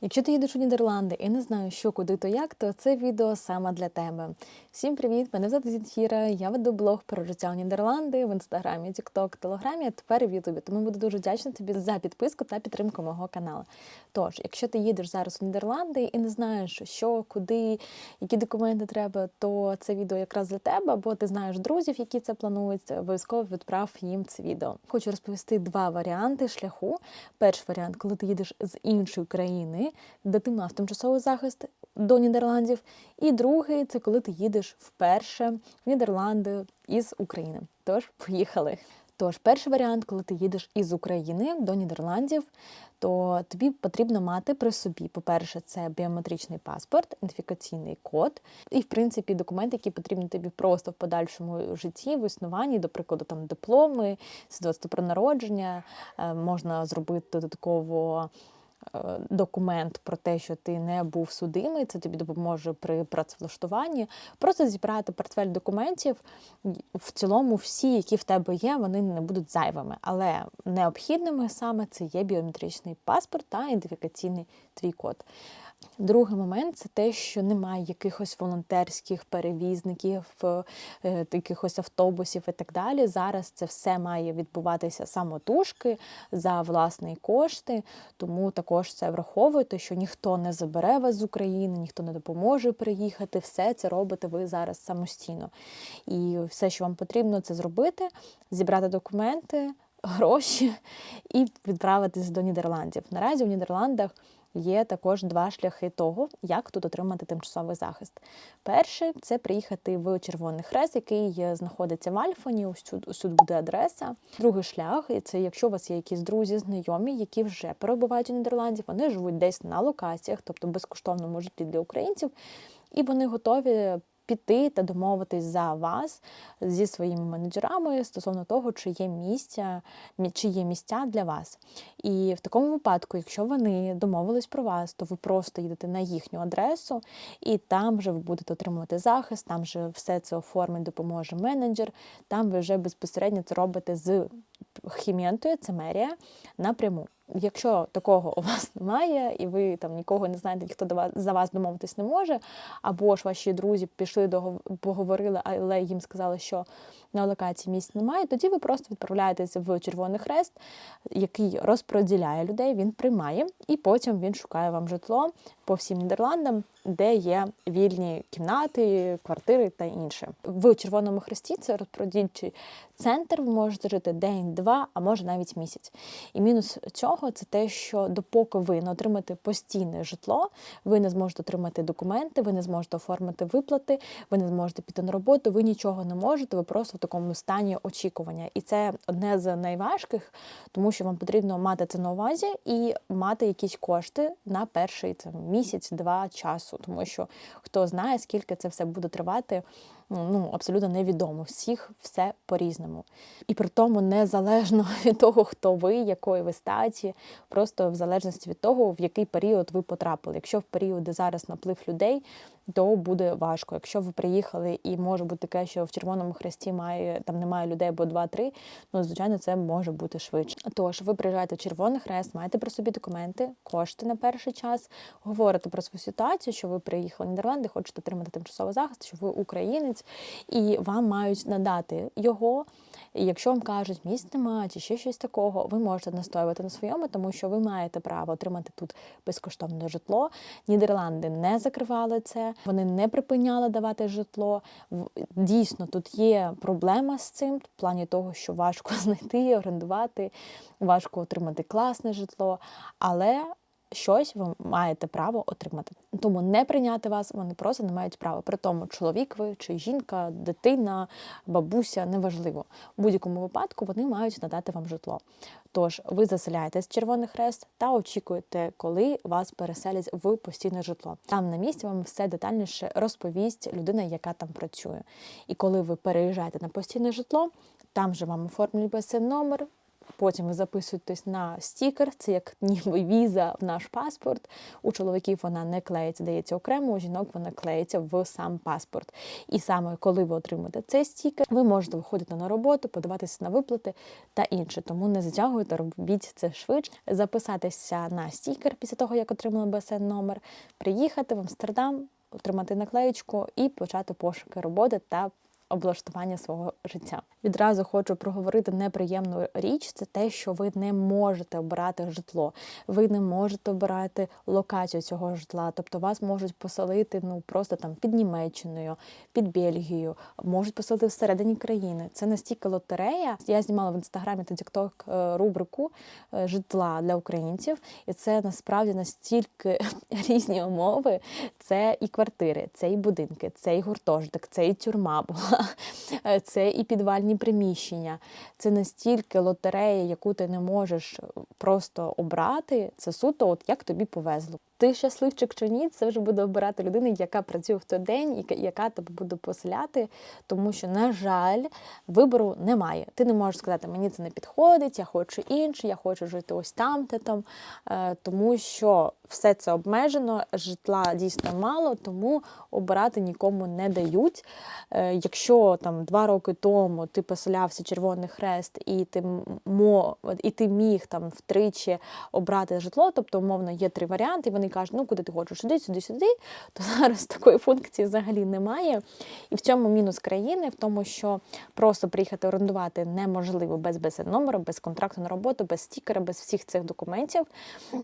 Якщо ти їдеш у Нідерланди і не знаєш, що куди то як, то це відео саме для тебе. Всім привіт! Мене звати Зінфіра. Я веду блог про життя у Нідерланди в інстаграмі, Тікток, Телеграмі, а тепер в Ютубі. Тому буду дуже вдячна тобі за підписку та підтримку мого каналу. Тож, якщо ти їдеш зараз у Нідерланди і не знаєш, що, куди, які документи треба, то це відео якраз для тебе, бо ти знаєш друзів, які це планують. Обов'язково відправ їм це відео. Хочу розповісти два варіанти шляху. Перший варіант, коли ти їдеш з іншої країни де ти тимчасовий захист до Нідерландів. І другий це коли ти їдеш вперше в Нідерланди із України. Тож поїхали. Тож, перший варіант, коли ти їдеш із України до Нідерландів, то тобі потрібно мати при собі, по-перше, це біометричний паспорт, ідентифікаційний код, і, в принципі, документи, які потрібні тобі просто в подальшому житті, в існуванні, до прикладу, там дипломи, свідоцтво про народження, е, можна зробити додатково. Е, документ про те, що ти не був судимий, це тобі допоможе при працевлаштуванні. Просто зібрати портфель документів. В цілому, всі, які в тебе є, вони не будуть зайвими, але необхідними саме це є біометричний паспорт та ідентифікаційний твій код. Другий момент це те, що немає якихось волонтерських перевізників, е, якихось автобусів і так далі. Зараз це все має відбуватися самотужки за власні кошти, тому також це враховуйте, що ніхто не забере вас з України, ніхто не допоможе приїхати. Все це робите ви зараз самостійно. І все, що вам потрібно, це зробити, зібрати документи, гроші і відправитись до Нідерландів. Наразі в Нідерландах. Є також два шляхи того, як тут отримати тимчасовий захист. Перший це приїхати в Червоний Хрест, який знаходиться в Альфоні. Ось тут, буде адреса. Другий шлях це якщо у вас є якісь друзі, знайомі, які вже перебувають у Нідерландів, вони живуть десь на локаціях, тобто безкоштовному житті для українців, і вони готові піти та домовитись за вас зі своїми менеджерами стосовно того, чи є місця, чи є місця для вас. І в такому випадку, якщо вони домовились про вас, то ви просто їдете на їхню адресу, і там вже ви будете отримувати захист, там вже все це оформить, допоможе менеджер, там ви вже безпосередньо це робите з хіментою, це мерія напряму. Якщо такого у вас немає, і ви там нікого не знаєте, ніхто до вас за вас домовитись не може, або ж ваші друзі пішли до поговорили, але їм сказали, що на локації місць немає, тоді ви просто відправляєтесь в Червоний Хрест, який розподіляє людей, він приймає, і потім він шукає вам житло по всім Нідерландам, де є вільні кімнати, квартири та інше. В Червоному Хресті це розподільчий центр. Ви можете жити день-два, а може навіть місяць. І мінус цього це те, що допоки ви не отримаєте постійне житло, ви не зможете отримати документи, ви не зможете оформити виплати, ви не зможете піти на роботу, ви нічого не можете, ви просто в такому стані очікування. І це одне з найважких, тому що вам потрібно мати це на увазі і мати якісь кошти на перший це місяць-два часу, тому що хто знає, скільки це все буде тривати ну абсолютно невідомо. Всіх все по-різному. І при тому незалежно від того, хто ви, якої ви статі, просто в залежності від того, в який період ви потрапили. Якщо в період, де зараз наплив людей, то буде важко. Якщо ви приїхали і може бути таке, що в Червоному хресті має там немає людей, або два-три, ну звичайно, це може бути швидше. Тож ви приїжджаєте в Червоний Хрест, маєте при собі документи, кошти на перший час, говорите про свою ситуацію, що ви приїхали в Нідерланди, хочете отримати тимчасовий захист, що ви українець, і вам мають надати його. І якщо вам кажуть, місць немає чи ще щось такого, ви можете настоювати на своєму, тому що ви маєте право отримати тут безкоштовне житло. Нідерланди не закривали це, вони не припиняли давати житло. Дійсно, тут є проблема з цим, в плані того, що важко знайти, орендувати, важко отримати класне житло. Але щось ви маєте право отримати. Тому не прийняти вас вони просто не мають права. При тому, чоловік ви чи жінка, дитина, бабуся неважливо. У будь-якому випадку вони мають надати вам житло. Тож ви заселяєтесь в Червоний Хрест та очікуєте, коли вас переселять в постійне житло. Там на місці вам все детальніше розповість людина, яка там працює. І коли ви переїжджаєте на постійне житло, там же вам оформлюють номер Потім ви записуєтесь на стікер, це як ніби віза в наш паспорт. У чоловіків вона не клеїться, дається окремо, у жінок вона клеїться в сам паспорт. І саме коли ви отримаєте цей стікер, ви можете виходити на роботу, подаватися на виплати та інше. Тому не затягуйте, робіть це швидше. Записатися на стікер після того, як отримали БСН номер, приїхати в Амстердам, отримати наклеєчку і почати пошуки роботи та облаштування свого життя. Відразу хочу проговорити неприємну річ: це те, що ви не можете обирати житло, ви не можете обирати локацію цього житла. Тобто вас можуть поселити ну просто там під Німеччиною, під Бельгією, можуть поселити всередині країни. Це настільки лотерея. Я знімала в інстаграмі та Тікток рубрику е, житла для українців, і це насправді настільки різні умови. Це і квартири, це і будинки, це і гуртожиток, це і тюрма була, е, це і підвальні приміщення. Це настільки лотерея, яку ти не можеш просто обрати. Це суто, от як тобі повезло. Ти щасливчик чи ні, це вже буде обирати людина, яка працює в той день, і яка тебе буде поселяти. Тому що, на жаль, вибору немає. Ти не можеш сказати, мені це не підходить, я хочу інше, я хочу жити ось там, те там. Тому що все це обмежено, житла дійсно мало, тому обирати нікому не дають. Е, якщо там два роки тому ти поселявся Червоний Хрест, і ти мо, і ти міг там втричі обрати житло, тобто, умовно, є три варіанти, і кажуть, ну куди ти хочеш, сюди, сюди, сюди, то зараз такої функції взагалі немає. І в цьому мінус країни, в тому, що просто приїхати орендувати неможливо без без номеру, без контракту на роботу, без стікера, без всіх цих документів.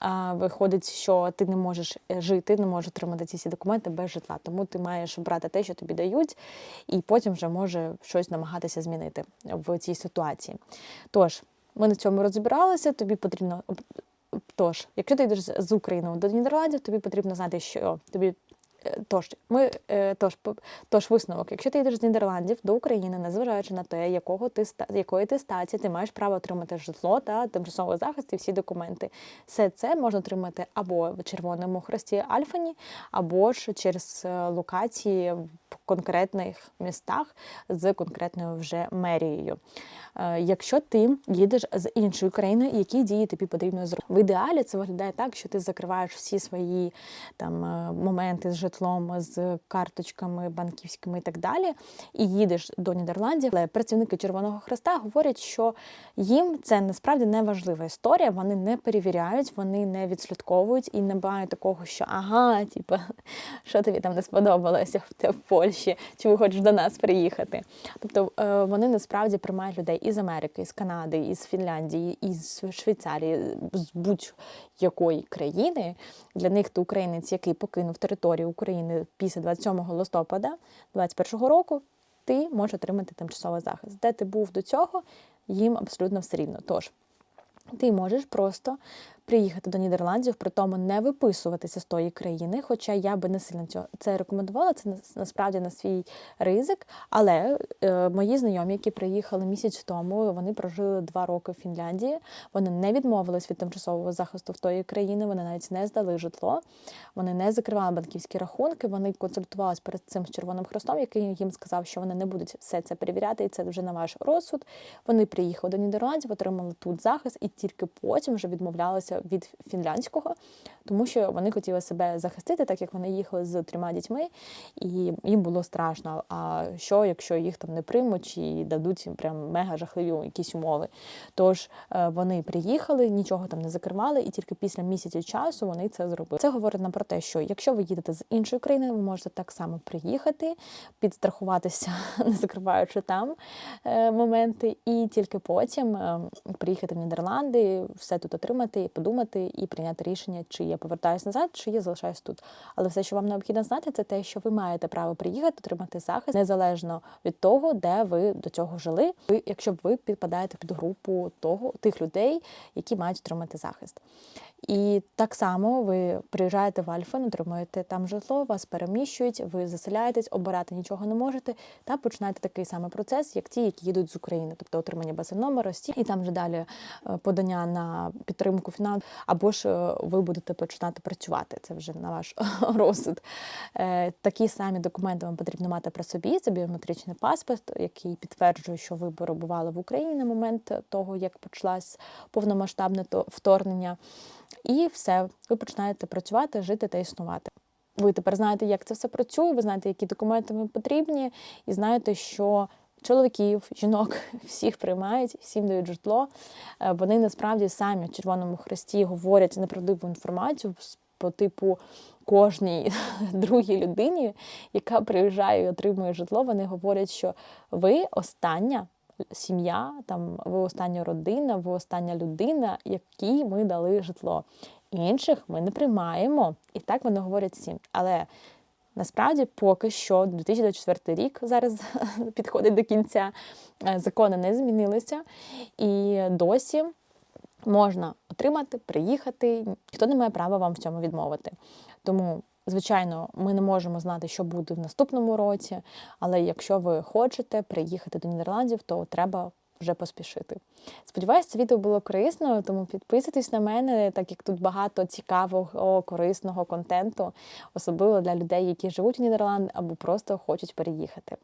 А, Виходить, що ти не можеш е, жити, не можеш отримати ці всі документи без житла. Тому ти маєш обрати те, що тобі дають, і потім вже може щось намагатися змінити в цій ситуації. Тож, ми на цьому розібралися, тобі потрібно. Тож, якщо ти йдеш з України до Нідерландів, тобі потрібно знати, що тобі Тож, ми тож, тож висновок, якщо ти йдеш з Нідерландів до України, незважаючи на те, якого ти якої ти статі, ти маєш право отримати житло та тимчасовий захист і всі документи. Все це можна отримати або в Червоному хресті Альфані, або ж через е, локації в конкретних містах з конкретною вже мерією. Е, якщо ти їдеш з іншої країни, які дії тобі потрібно зробити? В ідеалі це виглядає так, що ти закриваєш всі свої там е, моменти з житлом, з карточками банківськими і так далі, і їдеш до Нідерландів. Але працівники Червоного Хреста говорять, що їм це насправді не важлива історія. Вони не перевіряють, вони не відслідковують і не мають такого, що ага, типу, що тобі там не сподобалося в Польщі, чи ви хочеш до нас приїхати. Тобто е, вони насправді приймають людей із Америки, із Канади, із Фінляндії, із Швейцарії, з будь-якої країни. Для них то українець, який покинув територію України після 27 листопада 2021 року, ти можеш отримати тимчасовий захист. Де ти був до цього, їм абсолютно все рівно. Тож ти можеш просто приїхати до Нідерландів, при тому не виписуватися з тої країни. Хоча я би не сильно цього це рекомендувала, це насправді на свій ризик. Але е, мої знайомі, які приїхали місяць тому, вони прожили два роки в Фінляндії. Вони не відмовились від тимчасового захисту в тої країни, вони навіть не здали житло, вони не закривали банківські рахунки. Вони консультувалися перед цим з Червоним Хрестом, який їм сказав, що вони не будуть все це перевіряти, і це вже на ваш розсуд. Вони приїхали до Нідерландів, отримали тут захист, і тільки потім вже відмовлялися від фінляндського, тому що вони хотіли себе захистити, так як вони їхали з трьома дітьми, і їм було страшно. А що, якщо їх там не приймуть і дадуть прям мега жахливі якісь умови? Тож е, вони приїхали, нічого там не закривали, і тільки після місяця часу вони це зробили. Це говорить нам про те, що якщо ви їдете з іншої країни, ви можете так само приїхати, підстрахуватися, не закриваючи там е, моменти, і тільки потім е, приїхати в Нідерланди, все тут отримати і подумати і прийняти рішення, чи я повертаюся назад, чи я залишаюсь тут. Але все, що вам необхідно знати, це те, що ви маєте право приїхати, отримати захист незалежно від того, де ви до цього жили. Ви, якщо ви підпадаєте під групу того тих людей, які мають отримати захист. І так само ви приїжджаєте в Альфен, отримуєте там житло, вас переміщують, ви заселяєтесь, обирати нічого не можете, та починаєте такий самий процес, як ті, які їдуть з України, тобто отримання бази номера, і там вже далі е, подання на підтримку фінансів, або ж е, ви будете починати працювати. Це вже на ваш розсуд. Е, Такі самі документи вам потрібно мати при собі. Це біометричний паспорт, який підтверджує, що ви перебували в Україні на момент того, як почалось повномасштабне то- вторгнення. І все, ви починаєте працювати, жити та існувати. Ви тепер знаєте, як це все працює, ви знаєте, які документи вам потрібні, і знаєте, що чоловіків, жінок всіх приймають, всім дають житло. Е, Вони насправді самі в Червоному Хресті говорять неправдиву інформацію по типу кожній другій людині, яка приїжджає і отримує житло. Вони говорять, що ви остання сім'я, там ви остання родина, ви остання людина, якій ми дали житло. Інших ми не приймаємо. І так вони говорять всім. Але насправді поки що 2024 рік зараз підходить до кінця. е, Закони не змінилися, і досі можна отримати, приїхати. Ніхто не має права вам в цьому відмовити. Тому, звичайно, ми не можемо знати, що буде в наступному році. Але якщо ви хочете приїхати до Нідерландів, то треба вже поспішити. Сподіваюсь, це відео було корисною, тому підписуйтесь на мене, так як тут багато цікавого, корисного контенту, особливо для людей, які живуть у Нідерландах або просто хочуть переїхати.